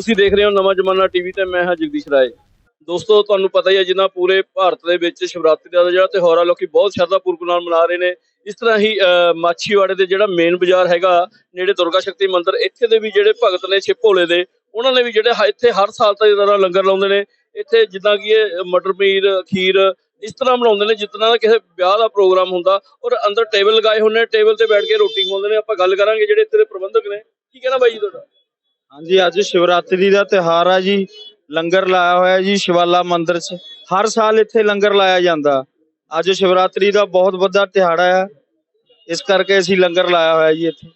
ਤੁਸੀਂ ਦੇਖ ਰਹੇ ਹੋ ਨਵਾਂ ਜ਼ਮਾਨਾ ਟੀਵੀ ਤੇ ਮੈਂ ਹਾਂ ਜਗਦੀਸ਼ ਰਾਏ। ਦੋਸਤੋ ਤੁਹਾਨੂੰ ਪਤਾ ਹੀ ਹੈ ਜਿੱਦਾਂ ਪੂਰੇ ਭਾਰਤ ਦੇ ਵਿੱਚ ਸ਼ਿਵਰਾਤਰੀ ਦਾ ਜਿਹੜਾ ਤਿਉਹਾਰ ਆ ਲੋਕੀ ਬਹੁਤ ਸ਼ਰਧਾ ਪੂਰਵਕ ਨਾਲ ਮਨਾ ਰਹੇ ਨੇ। ਇਸ ਤਰ੍ਹਾਂ ਹੀ ਅਹ, ਮਾਛੀਵਾੜੇ ਦੇ ਜਿਹੜਾ ਮੇਨ ਬਾਜ਼ਾਰ ਹੈਗਾ ਨੇੜੇ ਦੁਰਗਾ ਸ਼ਕਤੀ ਮੰਦਿਰ ਇੱਥੇ ਦੇ ਵੀ ਜਿਹੜੇ ਭਗਤ ਨੇ ਛੇ ਭੋਲੇ ਦੇ ਉਹਨਾਂ ਨੇ ਵੀ ਜਿਹੜੇ ਇੱਥੇ ਹਰ ਸਾਲ ਤਾਂ ਤਰ੍ਹਾਂ ਲੰਗਰ ਲਾਉਂਦੇ ਨੇ। ਇੱਥੇ ਜਿੱਦਾਂ ਕਿ ਇਹ ਮਟਰ ਪਨੀਰ ਖੀਰ ਇਸ ਤਰ੍ਹਾਂ ਬਣਾਉਂਦੇ ਨੇ ਜਿਤਨਾ ਦਾ ਕਿਸੇ ਵਿਆਹ ਦਾ ਪ੍ਰੋਗਰਾਮ ਹੁੰਦਾ ਔਰ ਅੰਦਰ ਟੇਬਲ ਲਗਾਏ ਹੁੰਦੇ ਨੇ ਟੇਬਲ ਤੇ ਬੈਠ ਕੇ ਰੋਟੀ ਖਵਾਉਂਦੇ ਨੇ ਆਪਾਂ ਗੱਲ ਕਰਾਂਗੇ ਜਿਹੜੇ ਇੱਥੇ ਦੇ ਪ੍ਰਬੰਧਕ ਨੇ। ਕੀ ਕਹਿਣਾ ਬਾਈ ਜੀ ਤੁਹਾਡਾ? ਹਾਂਜੀ ਅੱਜ ਸ਼ਿਵਰਾਤਰੀ ਦਾ ਤਿਉਹਾਰ ਆ ਜੀ। ਲੰਗਰ ਲਾਇਆ ਹੋਇਆ ਜੀ ਸ਼ਿਵਾਲਾ ਮੰਦਿਰ 'ਚ। ਹਰ ਸਾਲ ਇੱਥੇ ਲੰਗਰ ਲਾਇਆ ਜਾਂਦਾ। ਅੱਜ ਸ਼ਿਵਰਾਤਰੀ ਦਾ ਬਹੁਤ ਵੱਡਾ ਦਿਹਾੜਾ ਆ। ਇਸ ਕਰਕੇ ਅਸੀਂ ਲੰਗਰ ਲਾਇਆ ਹੋਇਆ ਜੀ ਇੱਥੇ।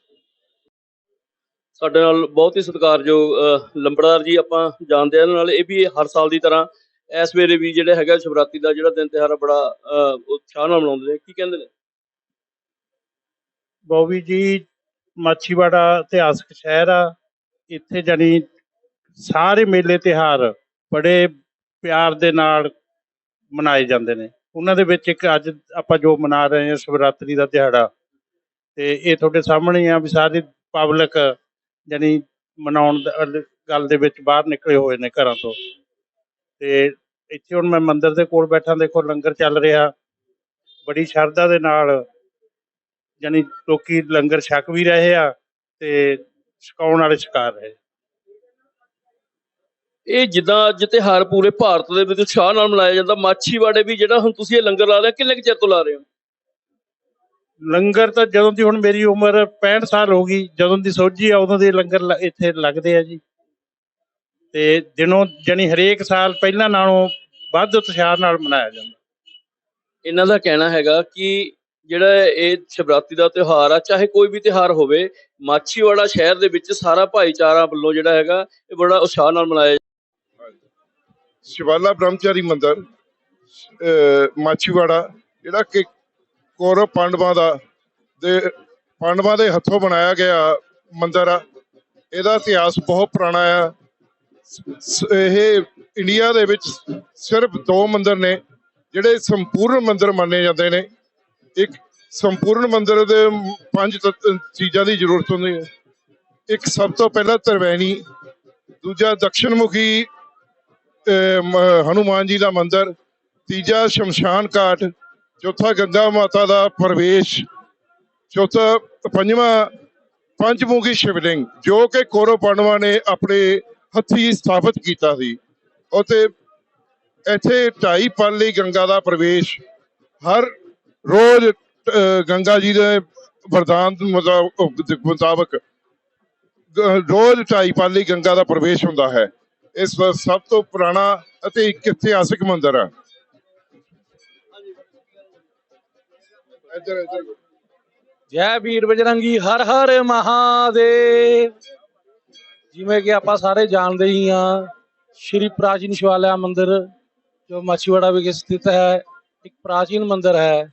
ਸਾਡੇ ਨਾਲ ਬਹੁਤ ਹੀ ਸਤਿਕਾਰਯੋਗ ਲੰਬੜਦਾਰ ਜੀ ਆਪਾਂ ਜਾਣਦੇ ਆ ਇਹਨਾਂ ਨਾਲ। ਇਹ ਵੀ ਹਰ ਸਾਲ ਦੀ ਤਰ੍ਹਾਂ ਇਸ ਵੇਲੇ ਵੀ ਜਿਹੜਾ ਹੈਗਾ ਸ਼ਿਵਰਾਤਰੀ ਦਾ ਜਿਹੜਾ ਦਿਨ ਤਿਉਹਾਰ ਆ ਬੜਾ ਉਤਸ਼ਾਹ ਨਾਲ ਮਨਾਉਂਦੇ ਨੇ। ਕੀ ਕਹਿੰਦੇ ਨੇ? ਬੋਵੀ ਜੀ ਮਾਛੀਵਾੜਾ ਇਤਿਹਾਸਕ ਸ਼ਹਿਰ ਆ। ਇੱਥੇ ਜਾਨੀ ਸਾਰੇ ਮੇਲੇ ਤਿਹਾਰ ਬੜੇ ਪਿਆਰ ਦੇ ਨਾਲ ਮਨਾਏ ਜਾਂਦੇ ਨੇ। ਉਹਨਾਂ ਦੇ ਵਿੱਚ ਇੱਕ ਅੱਜ ਆਪਾਂ ਜੋ ਮਨਾ ਰਹੇ ਹਾਂ ਸ਼ਿਵਰਾਤਰੀ ਦਾ ਦਿਹਾੜਾ, ਤੇ ਇਹ ਤੁਹਾਡੇ ਸਾਹਮਣੇ ਆ ਵੀ ਸਾਰੀ ਪਬਲਿਕ ਜਾਨੀ ਮਨਾਉਣ ਗੱਲ ਦੇ ਵਿੱਚ ਬਾਹਰ ਨਿਕਲੇ ਹੋਏ ਨੇ ਘਰਾਂ ਤੋਂ। ਤੇ ਇੱਥੇ ਹੁਣ ਮੈਂ ਮੰਦਿਰ ਦੇ ਕੋਲ ਬੈਠਾ, ਦੇਖੋ ਲੰਗਰ ਚੱਲ ਰਿਹਾ, ਬੜੀ ਸ਼ਰਧਾ ਦੇ ਨਾਲ ਯਾਨੀ ਲੋਕੀ ਲੰਗਰ ਛਕ ਵੀ ਰਹੇ ਆ, ਤੇ ਛਕਾਉਣ ਵਾਲੇ ਛਕਾ ਰਹੇ। ਇਹ ਜਿੱਦਾਂ ਅੱਜ ਤਿਉਹਾਰ ਪੂਰੇ ਭਾਰਤ ਦੇ ਵਿੱਚ ਉਤਸ਼ਾਹ ਨਾਲ ਮਨਾਇਆ ਜਾਂਦਾ ਮਾਛੀਵਾੜੇ ਵੀ ਜਿਹੜਾ ਹੁਣ ਤੁਸੀਂ ਇਹ ਲੰਗਰ ਲਾ ਰਹੇ ਹੋ ਕਿੰਨੇ ਕੁ ਚਿਰ ਤੋਂ ਲਾ ਰਹੇ ਹੋ? ਲੰਗਰ ਤਾਂ ਜਦੋਂ ਦੀ ਹੁਣ ਮੇਰੀ ਉਮਰ 65 ਸਾਲ ਹੋ ਗਈ ਜਦੋਂ ਦੀ ਸੋਝੀ ਆ ਉਦੋਂ ਦੇ ਲੰਗਰ ਇੱਥੇ ਲੱਗਦੇ ਆ ਜੀ। ਤੇ ਦਿਨੋਂ ਜਾਨੀ ਹਰੇਕ ਸਾਲ ਪਹਿਲਾਂ ਨਾਲੋਂ ਵੱਧ ਉਤਸ਼ਾਹ ਨਾਲ ਮਨਾਇਆ ਜਾਂਦਾ। ਇਹਨਾਂ ਦਾ ਕਹਿਣਾ ਹੈਗਾ ਕਿ ਜਿਹੜਾ ਇਹ ਸ਼ਿਵਰਾਤਰੀ ਦਾ ਤਿਉਹਾਰ ਆ, ਚਾਹੇ ਕੋਈ ਵੀ ਤਿਉਹਾਰ ਹੋਵੇ, ਮਾਛੀਵਾੜਾ ਸ਼ਹਿਰ ਦੇ ਵਿੱਚ ਸਾਰਾ ਭਾਈਚਾਰਾ ਵੱਲੋਂ ਜਿਹੜਾ ਹੈਗਾ, ਇਹ ਬੜਾ ਉਤਸ਼ਾਹ ਨਾਲ ਮਨਾਇਆ ਸ਼ਿਵਾਲਾ ਬ੍ਰਹਮਚਾਰੀ ਮੰਦਿਰ ਮਾਛੀਵਾੜਾ, ਜਿਹੜਾ ਕਿ ਕੌਰਵ ਪਾਂਡਵਾਂ ਦਾ ਦੇ ਪਾਂਡਵਾਂ ਦੇ ਹੱਥੋਂ ਬਣਾਇਆ ਗਿਆ ਮੰਦਿਰ ਆ, ਇਹਦਾ ਇਤਿਹਾਸ ਬਹੁਤ ਪੁਰਾਣਾ ਆ। ਇਹ ਇੰਡੀਆ ਦੇ ਵਿੱਚ ਸਿਰਫ ਦੋ ਮੰਦਿਰ ਨੇ, ਜਿਹੜੇ ਸੰਪੂਰਨ ਮੰਦਿਰ ਮੰਨੇ ਜਾਂਦੇ ਨੇ। ਇੱਕ ਸੰਪੂਰਨ ਮੰਦਿਰ ਦੇ ਪੰਜ ਤੱਤ- ਚੀਜ਼ਾਂ ਦੀ ਜ਼ਰੂਰਤ ਹੁੰਦੀ ਹੈ। ਇੱਕ ਸਭ ਤੋਂ ਪਹਿਲਾਂ ਤਰਵੈਣੀ, ਦੂਜਾ ਦਕਸ਼ਣ ਮੁਖੀ ਅਹ ਹਨੂਮਾਨ ਜੀ ਦਾ ਮੰਦਿਰ, ਤੀਜਾ ਸ਼ਮਸ਼ਾਨ ਘਾਟ, ਚੌਥਾ ਗੰਗਾ ਮਾਤਾ ਦਾ ਪ੍ਰਵੇਸ਼, ਚੌਥਾ ਪੰਜਵਾਂ ਪੰਜਮੁਖੀ ਸ਼ਿਵਲਿੰਗ, ਜੋ ਕਿ ਕੌਰਵ ਪਾਂਡਵਾਂ ਨੇ ਆਪਣੇ ਹੱਥੀ ਸਥਾਪਿਤ ਕੀਤਾ ਸੀ। ਉਤੇ ਇੱਥੇ ਢਾਈ ਪਲ ਲਈ ਗੰਗਾ ਦਾ ਪ੍ਰਵੇਸ਼, ਹਰ ਰੋਜ਼ ਅਹ, ਗੰਗਾ ਜੀ ਦੇ ਵਰਦਾਨ ਦੇ ਮੁਤਾਬਕ ਰੋਜ਼ ਢਾਈ ਪਾਲੀ ਗੰਗਾ ਦਾ ਪ੍ਰਵੇਸ਼ ਹੁੰਦਾ ਹੈ। ਇਸ ਸਭ ਤੋਂ ਪੁਰਾਣਾ ਅਤੇ ਇੱਕ ਇਤਿਹਾਸਿਕ ਮੰਦਿਰ ਹੈ। ਜੈ ਵੀਰ ਬਜਰੰਗੀ ਹਰ ਹਰ ਮਹਾਦੇਵ। ਜਿਵੇਂ ਕਿ ਆਪਾਂ ਸਾਰੇ ਜਾਣਦੇ ਹੀ ਹਾਂ ਸ਼੍ਰੀ ਪ੍ਰਾਚੀਨ ਸ਼ਿਵਾਲਿਆ ਮੰਦਿਰ ਜੋ ਮਾਛੀਵਾੜਾ ਵਿਖੇ ਸਥਿਤ ਹੈ ਇੱਕ ਪ੍ਰਾਚੀਨ ਮੰਦਿਰ ਹੈ।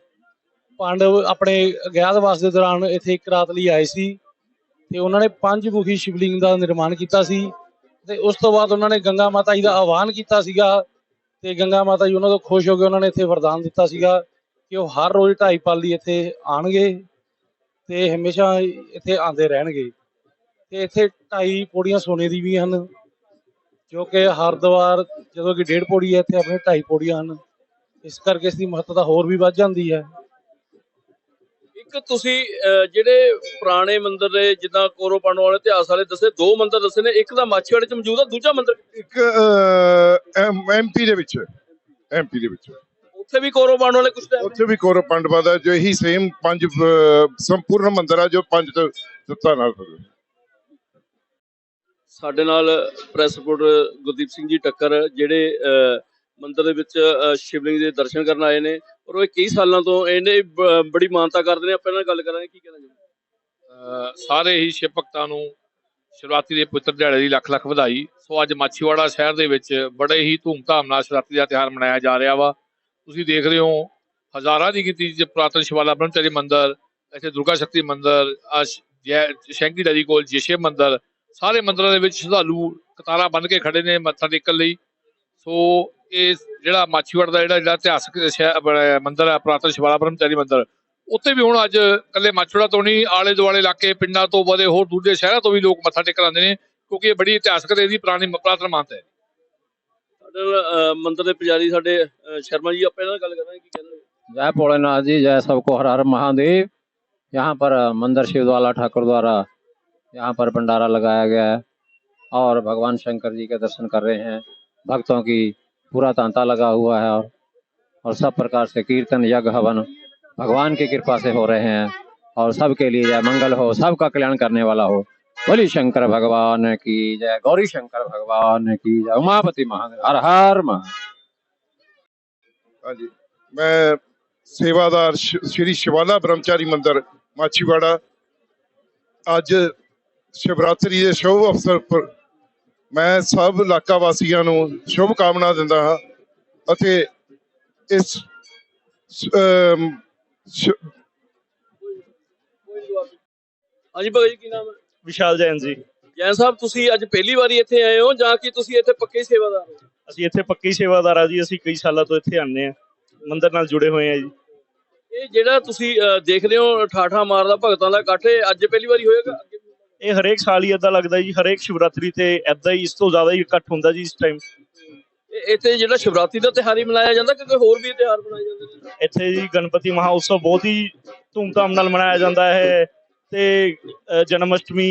ਪਾਂਡਵ ਆਪਣੇ ਅਗਿਆਤਵਾਸ ਦੇ ਦੌਰਾਨ ਇੱਥੇ ਇੱਕ ਰਾਤ ਲਈ ਆਏ ਸੀ ਤੇ ਉਹਨਾਂ ਨੇ ਪੰਜ ਮੁਖੀ ਸ਼ਿਵਲਿੰਗ ਦਾ ਨਿਰਮਾਣ ਕੀਤਾ ਸੀ ਤੇ ਉਸ ਤੋਂ ਬਾਅਦ ਉਹਨਾਂ ਨੇ ਗੰਗਾ ਮਾਤਾ ਜੀ ਦਾ ਆਹਵਾਨ ਕੀਤਾ ਸੀਗਾ ਤੇ ਗੰਗਾ ਮਾਤਾ ਜੀ ਉਹਨਾਂ ਤੋਂ ਖੁਸ਼ ਹੋ ਕੇ ਉਹਨਾਂ ਨੇ ਇੱਥੇ ਵਰਦਾਨ ਦਿੱਤਾ ਸੀਗਾ ਕਿ ਉਹ ਹਰ ਰੋਜ਼ ਢਾਈ ਪਾਲੀ ਇੱਥੇ ਆਣਗੇ ਤੇ ਹਮੇਸ਼ਾ ਇੱਥੇ ਆਉਂਦੇ ਰਹਿਣਗੇ। ਤੇ ਇੱਥੇ ਢਾਈ ਪੌੜੀਆਂ ਸੋਨੇ ਦੀ ਵੀ ਹਨ, ਜੋ ਕਿ ਹਰਦੁਆਰ ਜਦੋਂ ਕਿ ਡੇਢ ਪੌੜੀ ਹੈ, ਇੱਥੇ ਆਪਣੇ ਢਾਈ ਪੌੜੀਆਂ ਹਨ। ਇਸ ਕਰਕੇ ਇਸ ਦੀ ਮਹੱਤਤਾ ਹੋਰ ਵੀ ਵੱਧ ਜਾਂਦੀ ਹੈ। ਇੱਕ ਤੁਸੀਂ ਜਿਹੜੇ ਪੁਰਾਣੇ ਮੰਦਿਰ ਨੇ ਜਿੱਦਾਂ ਕੋਰੋ ਪਾਂਡਵਾਂ ਵਾਲੇ ਇਤਿਹਾਸ ਵਾਲੇ ਦੱਸੇ ਦੋ ਮੰਦਿਰ ਦੱਸੇ ਨੇ ਇੱਕ ਤਾਂ ਮਾਛੀਵਾੜੇ ਚ ਮੌਜੂਦ ਆ ਦੂਜਾ ਮੰਦਿਰ ਇੱਕ ਐਮਪੀ ਦੇ ਵਿੱਚ ਐਮਪੀ ਦੇ ਵਿੱਚ। ਉੱਥੇ ਵੀ ਕੋਰੋ ਪਾਂਡਵਾਂ ਵਾਲੇ ਕੁਝ ਟਾਈਮ ਉੱਥੇ ਵੀ ਕੌਰਵ ਪਾਂਡਵਾਂ ਦਾ ਜੋ ਇਹੀ ਸੇਮ ਪੰਜ ਸੰਪੂਰਨ ਮੰਦਿਰ ਆ ਜੋ ਪੰਜ ਤ- ਤੱਤਾਂ ਨਾਲ ਸਾਡੇ ਨਾਲ ਪ੍ਰੈਸ ਰਿਪੋਰਟਰ ਗੁਰਦੀਪ ਸਿੰਘ ਜੀ ਟੱਕਰ ਜਿਹੜੇ ਮੰਦਿਰ ਦੇ ਵਿੱਚ ਸ਼ਿਵਲਿੰਗ ਦੇ ਦਰਸ਼ਨ ਕਰਨ ਆਏ ਨੇ। ਔਰ ਉਹ ਕਈ ਸਾਲਾਂ ਤੋਂ ਇਹਨੇ ਬੜੀ ਮਾਨਤਾ ਕਰਦੇ ਨੇ, ਆਪਾਂ ਇਹਨਾਂ ਨਾਲ ਗੱਲ ਕਰਾਂਗੇ, ਕੀ ਕਹਿਣਾ ਚਾਹੁੰਦੇ? ਸਾਰੇ ਹੀ ਸ਼ਿਵ ਭਗਤਾਂ ਨੂੰ ਸ਼ਿਵਰਾਤਰੀ ਦੇ ਪਵਿੱਤਰ ਦਿਹਾੜੇ ਦੀ ਲੱਖ ਲੱਖ ਵਧਾਈ। ਸੋ ਅੱਜ ਮਾਛੀਵਾੜਾ ਸ਼ਹਿਰ ਦੇ ਵਿੱਚ ਬੜੇ ਹੀ ਧੂਮਧਾਮ ਨਾਲ ਸ਼ਿਵਰਾਤਰੀ ਦਾ ਤਿਉਹਾਰ ਮਨਾਇਆ ਜਾ ਰਿਹਾ ਵਾ। ਤੁਸੀਂ ਦੇਖ ਰਹੇ ਹੋ, ਹਜ਼ਾਰਾਂ ਦੀ ਗਿਣਤੀ 'ਚ ਪ੍ਰਾਤਨ ਸ਼ਿਵਾਲਾ ਬ੍ਰਹਮਚਾਰੀ ਮੰਦਿਰ, ਇੱਥੇ ਦੁਰਗਾ ਸ਼ਕਤੀ ਮੰਦਿਰ ਆ ਸ਼ੈਂਕੀ ਨਦੀ ਕੋਲ ਜੇਸ਼ੇ ਮੰਦਿਰ, ਸਾਰੇ ਮੰਦਿਰਾਂ ਦੇ ਵਿੱਚ ਸ਼ਰਧਾਲੂ ਕਤਾਰਾਂ ਬੰਨ ਕੇ ਖੜੇ ਨੇ ਮੱਥਾ ਟੇਕਣ ਲਈ। ਸੋ ਇਹ ਜਿਹੜਾ ਮਾਛੀਵਾੜਾ ਦਾ ਜਿਹੜਾ ਜਿਹੜਾ ਇਤਿਹਾਸਕ ਸ਼ਹਿ- ਆਪਣਾ ਮੰਦਿਰ ਹੈ ਪ੍ਰਾਤਨ ਸ਼ਿਵਾਲਾ ਬ੍ਰਹਮਚਾਰੀ ਮੰਦਿਰ ਉੱਥੇ ਵੀ ਹੁਣ ਅੱਜ ਕੱਲੇ ਮਾਛੜਾ ਤੋਂ ਨਹੀਂ ਆਲੇ ਦੁਆਲੇ ਇਲਾਕੇ ਪਿੰਡਾਂ ਤੋਂ ਬਦੇ ਹੋਰ ਦੂਜੇ ਸ਼ਹਿਰਾਂ ਤੋਂ ਵੀ ਲੋਕ ਮੱਥਾ ਟੇਕਣ ਆਉਂਦੇ ਨੇ ਕਿਉਂਕਿ ਇਹ ਬੜੀ ਇਤਿਹਾਸਕ ਤੇ ਇਹਦੀ ਪੁਰਾਣੀ ਪੁਰਾਤਨ ਮਾਨਤਾ ਹੈ ਸਾਡੇ ਨਾਲ, ਅਹ, ਮੰਦਿਰ ਦੇ ਪੁਜਾਰੀ ਸਾਡੇ ਅਹ, ਸ਼ਰਮਾ ਜੀ ਆਪਾਂ ਇਹਨਾਂ ਨਾਲ ਗੱਲ ਕਰਾਂਗੇ ਕੀ ਕਹਿੰਦੇ ਨੇ। जय भोलेनाथ जी जय सबको हर हर महादेव यहाँ पर अ, मंदिर शिवद्वाला ठाकुर द्वारा यहाँ पर भंडारा लगाया गया है और भगवान शंकर जी के दर्शन कर रहे हैं भक्तों की पूरा तांता लगा हुआ है और और सब प्रकार से कीर्तन, यज्ञ, हवन भगवान की कृपा से हो रहे हैं और सबके लिए जय मंगल हो, सबका कल्याण करने वाला हो। बोली, शंकर भगवान की जय, गौरी शंकर भगवान की जय, उमापति महान हर हर महा हाँ मैं सेवादार श्री शिवाला ब्रह्मचारी मंदिर, माछीवाड़ा। आज शिवरात्रि के शुभ अवसर पर ਮੈਂ ਸਭ ਇਲਾਕਾ ਵਾਸੀਆਂ ਨੂੰ ਸ਼ੁਭ ਕਾਮਨਾ ਦਿੰਦਾ ਹਾਂ ਅਤੇ ਇਸ ਹਾਂਜੀ ਭਗਤ ਜੀ ਕੀ ਨਾਮ ਹੈ? ਵਿਸ਼ਾਲ ਜੈਨ ਜੀ। ਜੈਨ ਸਾਹਿਬ ਤੁਸੀਂ ਅੱਜ ਪਹਿਲੀ ਵਾਰੀ ਇੱਥੇ ਆਏ ਹੋ ਜਾਂ ਕਿ ਤੁਸੀਂ ਇੱਥੇ ਪੱਕੇ ਸੇਵਾਦਾਰ ਹੋ? ਅਸੀਂ ਇੱਥੇ ਪੱਕੀ ਸੇਵਾਦਾਰ ਆ ਜੀ ਅਸੀਂ ਕਈ ਸਾਲਾਂ ਤੋਂ ਇੱਥੇ ਆਉਂਦੇ ਆ ਮੰਦਿਰ ਨਾਲ ਜੁੜੇ ਹੋਏ ਆ ਜੀ। ਇਹ ਜਿਹੜਾ ਤੁਸੀਂ ਅਹ, ਦੇਖ ਰਹੇ ਹੋ ਠਾਠਾ ਮਾਰਦਾ ਭਗਤਾਂ ਦਾ ਇਕੱਠ ਅੱਜ ਪਹਿਲੀ ਵਾਰੀ ਹੋਏਗਾ? ਇਹ ਹਰੇਕ ਸਾਲ ਹੀ ਏਦਾਂ ਲੱਗਦਾ ਜੀ ਹਰੇਕ ਸ਼ਿਵਰਾਤਰੀ ਤੇ ਏਦਾਂ ਹੀ ਇਸ ਤੋਂ ਜ਼ਿਆਦਾ ਹੀ ਇਕੱਠ ਹੁੰਦਾ ਜੀ ਇਸ ਟਾਈਮ ਇੱਥੇ ਜਿਹੜਾ ਸ਼ਿਵਰਾਤਰੀ ਦਾ ਤਿਉਹਾਰ ਹੀ ਮਨਾਇਆ ਜਾਂਦਾ ਕਿ ਕੋਈ ਹੋਰ ਵੀ ਤਿਉਹਾਰ ਮਨਾਏ ਜਾਂਦੇ? ਨੇ ਇੱਥੇ ਜੀ ਗਣਪਤੀ ਮਹਾ ਉਤਸਵ ਬਹੁਤ ਹੀ ਧੂਮਧਾਮ ਨਾਲ ਮਨਾਇਆ ਜਾਂਦਾ ਹੈ ਤੇ ਜਨਮ ਅਸ਼ਟਮੀ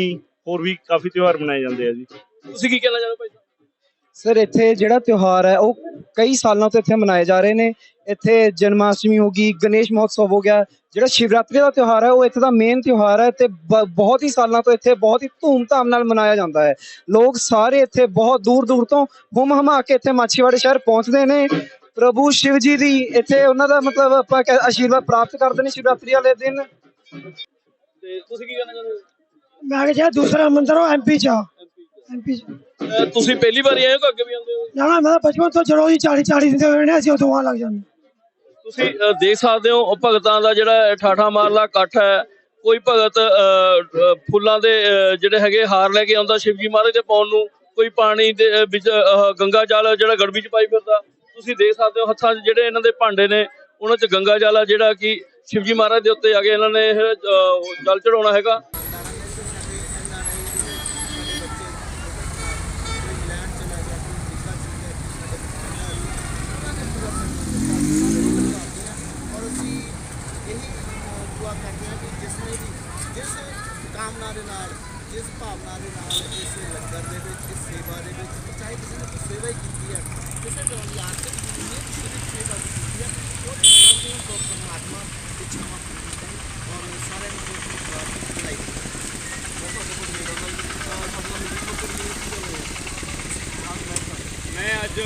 ਹੋਰ ਵੀ ਕਾਫੀ ਤਿਉਹਾਰ ਮਨਾਏ ਜਾਂਦੇ ਆ ਜੀ। ਤੁਸੀਂ ਕੀ ਕਹਿਣਾ ਚਾਹੁੰਦੇ ਭਾਈ ਸਰ ਇੱਥੇ ਜਿਹੜਾ ਤਿਉਹਾਰ ਹੈ ਉਹ ਕਈ ਸਾਲਾਂ ਤੋਂ ਇੱਥੇ ਮਨਾਏ ਜਾ ਰਹੇ ਨੇ। ਇੱਥੇ ਜਨਮਾਸ਼ਟਮੀ ਹੋ ਗਈ ਗਣੇਸ਼ ਮਹੋਤਸਵ ਹੋ ਗਿਆ। ਜਿਹੜਾ ਸ਼ਿਵਰਾਤਰੀ ਦਾ ਤਿਉਹਾਰ ਹੈ ਉਹ ਇੱਥੇ ਦਾ ਮੇਨ ਤਿਉਹਾਰ ਹੈ ਤੇ ਬਹੁਤ ਹੀ ਸਾਲਾਂ ਤੋਂ ਇੱਥੇ ਬਹੁਤ ਹੀ ਧੂਮਧਾਮ ਨਾਲ ਮਨਾਇਆ ਜਾਂਦਾ ਹੈ। ਲੋਕ ਸਾਰੇ ਇੱਥੇ ਬਹੁਤ ਦੂਰ ਦੂਰ ਤੋਂ ਹੁਮ ਹਮਾ ਕੇ ਇੱਥੇ ਮਾਛੀਵਾੜੇ ਸ਼ਹਿਰ ਪਹੁੰਚਦੇ ਨੇ। ਪ੍ਰਭੂ ਸ਼ਿਵ ਜੀ ਦੀ ਇੱਥੇ ਉਹਨਾਂ ਦਾ ਮਤਲਬ ਆਪਾਂ ਆਸ਼ੀਰਵਾਦ ਪ੍ਰਾਪਤ ਕਰਦੇ ਨੇ ਸ਼ਿਵਰਾਤਰੀ ਵਾਲੇ ਦਿਨ। ਤੇ ਤੁਸੀਂ ਕੀ ਕਹਿਣਾ ਚਾਹੁੰਦੇ ਹੋ? ਮੈਂ ਕਿਹਾ ਦੂਸਰਾ ਮੰਦਿਰ ਉਹ ਐਮਪੀ ਚ ਐਮਪੀ ਚ। ਅਹ, ਤੁਸੀਂ ਪਹਿਲੀ ਵਾਰੀ ਆਏ ਹੋ ਕਿ ਅੱਗੇ ਵੀ ਆਉਂਦੇ ਹੋ? ਨਾ ਨਾ ਮੈਂ ਬਚਪਨ ਤੋਂ ਜਦੋਂ ਹੀ 40 40 ਦਿਨ ਦੇ ਹੋਏ ਨੇ ਅਸੀਂ ਉਦੋਂ ਆ ਲੱਗ ਜਾਂਦੇ। ਤੁਸੀਂ ਅਹ, ਦੇਖ ਸਕਦੇ ਹੋ ਉਹ ਭਗਤਾਂ ਦਾ ਜਿਹੜਾ ਠਾਠਾ ਮਾਰਲਾ ਇਕੱਠ ਹੈ। ਕੋਈ ਭਗਤ ਅਹ, ਅਹ, ਫੁੱਲਾਂ ਦੇ ਅਹ, ਜਿਹੜੇ ਹੈਗੇ ਹਾਰ ਲੈ ਕੇ ਆਉਂਦਾ ਸ਼ਿਵਜੀ ਮਹਾਰਾਜ ਦੇ ਪਾਉਣ ਨੂੰ। ਕੋਈ ਪਾਣੀ ਦੇ ਅਹ, ਵਿੱਚ ਅਹ, ਗੰਗਾ ਜਲ ਜਿਹੜਾ ਗੜਬੀ ਚ ਪਾਈ ਫਿਰਦਾ। ਤੁਸੀਂ ਦੇਖ ਸਕਦੇ ਹੋ ਹੱਥਾਂ 'ਚ ਜਿਹੜੇ ਇਹਨਾਂ ਦੇ ਭਾਂਡੇ ਨੇ ਉਹਨਾਂ 'ਚ ਗੰਗਾ ਜਲ ਆ ਜਿਹੜਾ ਕਿ ਸ਼ਿਵਜੀ ਮਹਾਰਾਜ ਦੇ ਉੱਤੇ ਆ ਕੇ ਇਹਨਾਂ ਨੇ ਇਹ ਅਹ, ਜਲ ਚੜਾਉਣਾ ਹੈਗਾ ਔਰ ਅਸੀਂ ਇਹੀ ਅਹ, ਦੁਆ ਕਰਦੇ ਹਾਂ ਕਿ ਜਿਸ ਨੇ ਵੀ ਜਿਸ ਕਾਮਨਾ ਦੇ ਨਾਲ ਜਿਸ ਭਾਵਨਾ ਦੇ ਨਾਲ ਇਸ ਲੰਗਰ ਦੇ ਵਿੱਚ ਇਸ ਸੇਵਾ ਦੇ ਵਿੱਚ ਚਾਹੇ ਕਿਸੇ ਨੇ ਕੋਈ ਸੇਵਾ ਹੀ ਕੀਤੀ ਹੈ ਕਿਸੇ ਤਰ੍ਹਾਂ ਦੀ ਆਰਥਿਕ ਨਹੀਂ ਹੈ ਕਿਸੇ ਦੀ ਸੇਵਾ ਵੀ ਕੀਤੀ ਹੈ ਉਹ ਸਭ ਨੂੰ ਤੋਂ ਪਰਮਾਤਮਾ ਇੱਛਾਵਾਂ ਪੂਰੀ ਕਰਨ ਔਰ ਸਾਰਿਆਂ ਨੂੰ ਕੋਈ ਪ੍ਰਾਪਤੀ ਦਿਲਾਈ ਮੈਂ ਤੁਹਾਡੇ ਕੋਲ ਮੇਰਾ ਨਾਲ ਆਪਣਾ ਮਿਲੋ ਮੈਂ ਅੱਜ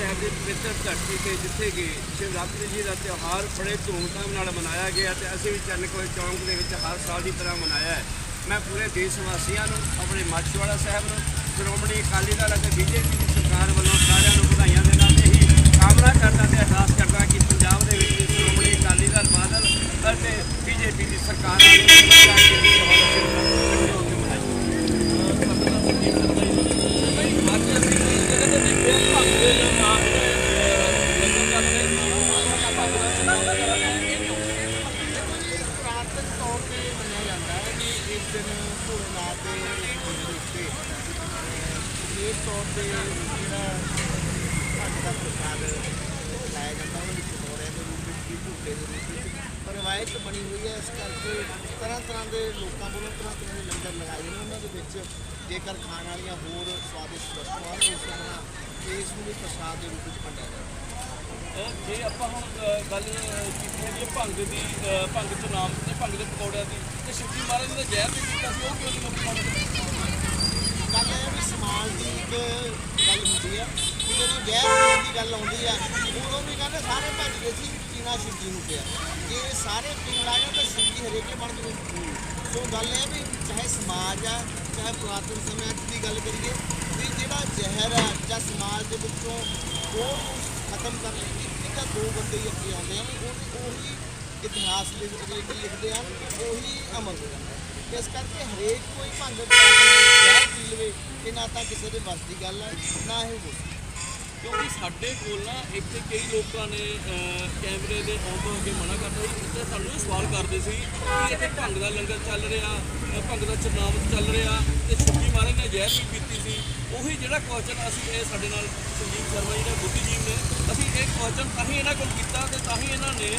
ਮਾਛੀਵਾੜਾ ਦੀ ਪਵਿੱਤਰ ਧਰਤੀ ਤੇ ਜਿੱਥੇ ਕਿ ਸ਼ਿਵਰਾਤਰੀ ਜੀ ਦਾ ਤਿਉਹਾਰ ਬੜੇ ਧੂਮਧਾਮ ਨਾਲ ਮਨਾਇਆ ਗਿਆ ਤੇ ਅਸੀਂ ਵੀ ਚੰਨਕੋਏ ਚੌਂਕ ਦੇ ਵਿੱਚ ਹਰ ਸਾਲ ਦੀ ਤਰ੍ਹਾਂ ਮਨਾਇਆ ਹੈ। ਮੈਂ ਪੂਰੇ ਦੇਸ਼ ਵਾਸੀਆਂ ਨੂੰ, ਆਪਣੇ ਮਾਛੀਵਾੜਾ ਸਾਹਿਬ ਨੂੰ, ਸ਼੍ਰੋਮਣੀ ਅਕਾਲੀ ਦਲ ਅਤੇ ਬੀਜੇਪੀ ਦੀ ਸਰਕਾਰ ਵੱਲੋਂ ਸਾਰਿਆਂ ਨੂੰ ਵਧਾਈਆਂ ਦੇਣਾ ਤੇ ਹੀ ਕਾਮਨਾ ਕਰਦਾ ਤੇ ਅਰਦਾਸ ਕਰਦਾ ਕਿ ਪੰਜਾਬ ਦੇ ਵਿੱਚ ਸ਼੍ਰੋਮਣੀ ਅਕਾਲੀ ਦਲ, ਬਾਦਲ ਅਤੇ ਬੀਜੇਪੀ ਦੀ ਸਰਕਾਰ ਆਵੇ ਤੇ ਵਧੀਆ ਕੇ ਵੀ ਤਿਉਹਾਰ ਇਕੱਠੇ ਹੋ ਕੇ ਮਨਾਈਏ ਪੁਰਾਤਨ ਤੌਰ ਤੇ ਮੰਨਿਆ ਜਾਂਦਾ ਹੈ ਕਿ ਇਸ ਦਿਨ ਭੋਲੇਨਾਥ ਦੇ ਉੱਤੇ ਇਹ ਤੌਰ ਤੇ ਜਿਹੜਾ ਘੱਟ ਦਾ ਪ੍ਰਸਾਦ ਲਾਇਆ ਜਾਂਦਾ ਉਹ ਵਿੱਚ ਮੋੜਿਆਂ ਦੇ ਰੂਪ ਵਿੱਚ ਵੀ ਝੂਟੇ ਦੇ ਰੂਪ ਵਿੱਚ ਪਰ ਰਵਾਇਤ ਬਣੀ ਹੋਈ ਹੈ ਇਸ ਕਰਕੇ ਤਰ੍ਹਾਂ ਤਰ੍ਹਾਂ ਦੇ ਲੋਕਾਂ ਵੱਲੋਂ ਤਰ੍ਹਾਂ ਤਰ੍ਹਾਂ ਦੇ ਲੰਗਰ ਲਗਾਏ ਨੇ ਉਹਨਾਂ ਦੇ ਵਿੱਚ। ਜੇਕਰ ਖਾਣ ਵਾਲੀਆਂ ਹੋਰ ਸਵਾਦਿਸ਼ਟ ਵਸਤੂਆਂ ਉਸ ਤਰ੍ਹਾਂ ਇਸ ਨੂੰ ਵੀ ਪ੍ਰਸਾਦ ਦੇ ਰੂਪ ਵਿੱਚ ਵੰਡਿਆ ਜਾਂਦਾ ਹੈ ਜੇ ਆਪਾਂ ਹੁਣ ਗੱਲ ਕੀਤੀ ਹੈ ਜੀ ਭੰਗ ਦੀ ਭੰਗ ਤੋਂ ਨਾਮ ਤੇ ਭੰਗ ਦੇ ਪਕੌੜਿਆਂ ਦੀ ਤੇ ਸ਼ਿਵਜੀ ਮਹਾਰਾਜ ਨੇ ਜ਼ਹਿਰ ਵੀ ਕੀਤਾ ਸੀ ਉਹ ਕਿਉਂ ਨਹੀਂ ਪਕੌੜੇ ਗੱਲ ਇਹ ਵੀ ਸਮਾਜ ਦੀ ਇੱਕ ਗੱਲ ਹੁੰਦੀ ਆ ਕਿ ਜਦੋਂ ਪੀਣ ਦੀ ਗੱਲ ਆਉਂਦੀ ਆ ਉਦੋਂ ਵੀ ਕਹਿੰਦੇ ਸਾਰੇ ਭੱਜ ਗਏ ਸੀ ਪੀਣਾ ਸ਼ਿਵਜੀ ਨੂੰ ਪਿਆ ਜੇ ਸਾਰੇ ਪਿੰਡ ਲੱਗ ਜਾਣ ਤਾਂ ਸ਼ਿਵਜੀ ਹਰੇਕੇ ਬਣ ਜਵੇ ਸੋ ਗੱਲ ਇਹ ਵੀ ਚਾਹੇ ਸਮਾਜ ਆ, ਚਾਹੇ ਪੁਰਾਤਨ ਸਮਿਆਂ 'ਚ ਦੀ ਗੱਲ ਕਰੀਏ, ਵੀ ਜਿਹੜਾ ਜ਼ਹਿਰ ਆ ਜਾਂ ਸਮਾਜ ਦੇ ਵਿੱਚੋਂ ਉਹ ਖਤਮ ਕਰ ਲਈ ਇੱਕ ਜਾਂ ਦੋ ਬੰਦੇ ਹੀ ਅੱਗੇ ਆਉਂਦੇ ਆ, ਉਹ ਉਹੀ ਇਤਿਹਾਸ ਦੇ ਵਿੱਚ ਲਿਖਦੇ ਆ, ਉਹੀ ਅਮਲ ਹੋ ਜਾਂਦਾ। ਇਸ ਕਰਕੇ ਹਰੇਕ ਕੋਈ ਭੰਗ ਜ਼ਹਿਰ ਪੀ ਲਵੇ, ਕਿ ਨਾ ਤਾਂ ਕਿਸੇ ਦੇ ਵੱਸ ਦੀ ਗੱਲ ਹੈ ਨਾ ਇਹ ਹੋ ਕਿਉਂਕਿ ਸਾਡੇ ਕੋਲ ਨਾ ਇੱਥੇ ਕਈ ਲੋਕਾਂ ਨੇ ਕੈਮਰੇ ਦੇ ਆਨ ਤੋਂ ਅੱਗੇ ਮਨਾ ਕਰਤਾ ਸੀ ਇੱਥੇ ਸਾਨੂੰ ਸਵਾਲ ਕਰਦੇ ਸੀ ਕਿ ਇੱਥੇ ਭੰਗ ਦਾ ਲੰਗਰ ਚੱਲ ਰਿਹਾ ਭੰਗ ਦਾ ਚਰਨਾਮਤ ਚੱਲ ਰਿਹਾ ਤੇ ਸ਼ਿਵਜੀ ਮਹਾਰਾਜ ਨੇ ਜ਼ਹਿਰ ਵੀ ਪੀਤੀ ਸੀ। ਉਹੀ ਜਿਹੜਾ ਕੁਐਸਚਨ ਅਸੀਂ ਇਹ ਸਾਡੇ ਨਾਲ ਸੰਜੀਵ ਸ਼ਰਮਾ ਜੀ ਨੇ ਬੁੱਧੀਜੀਵ ਨੇ, ਅਸੀਂ ਇਹ ਕੁਐਸਚਨ ਤਾਂ ਹੀ ਇਹਨਾਂ ਕੋਲ ਕੀਤਾ ਤੇ ਤਾਂ ਹੀ ਇਹਨਾਂ ਨੇ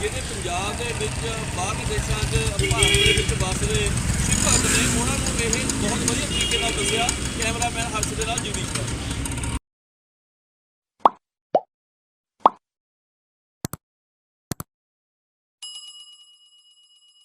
ਜਿਹੜੇ ਪੰਜਾਬ ਦੇ ਵਿੱਚ ਬਾਹਰਲੇ ਦੇਸ਼ਾਂ 'ਚ, ਭਾਰਤ ਦੇ ਵਿੱਚ ਵਸਦੇ ਸਿੱਖ ਭਗਤ ਨੇ, ਉਹਨਾਂ ਨੂੰ ਇਹ ਬਹੁਤ ਵਧੀਆ ਤਰੀਕੇ ਨਾਲ ਦੱਸਿਆ। ਕੈਮਰਾਮੈਨ ਹਰਸ਼ ਦੇ ਨਾਲ ਜਗਦੀਸ਼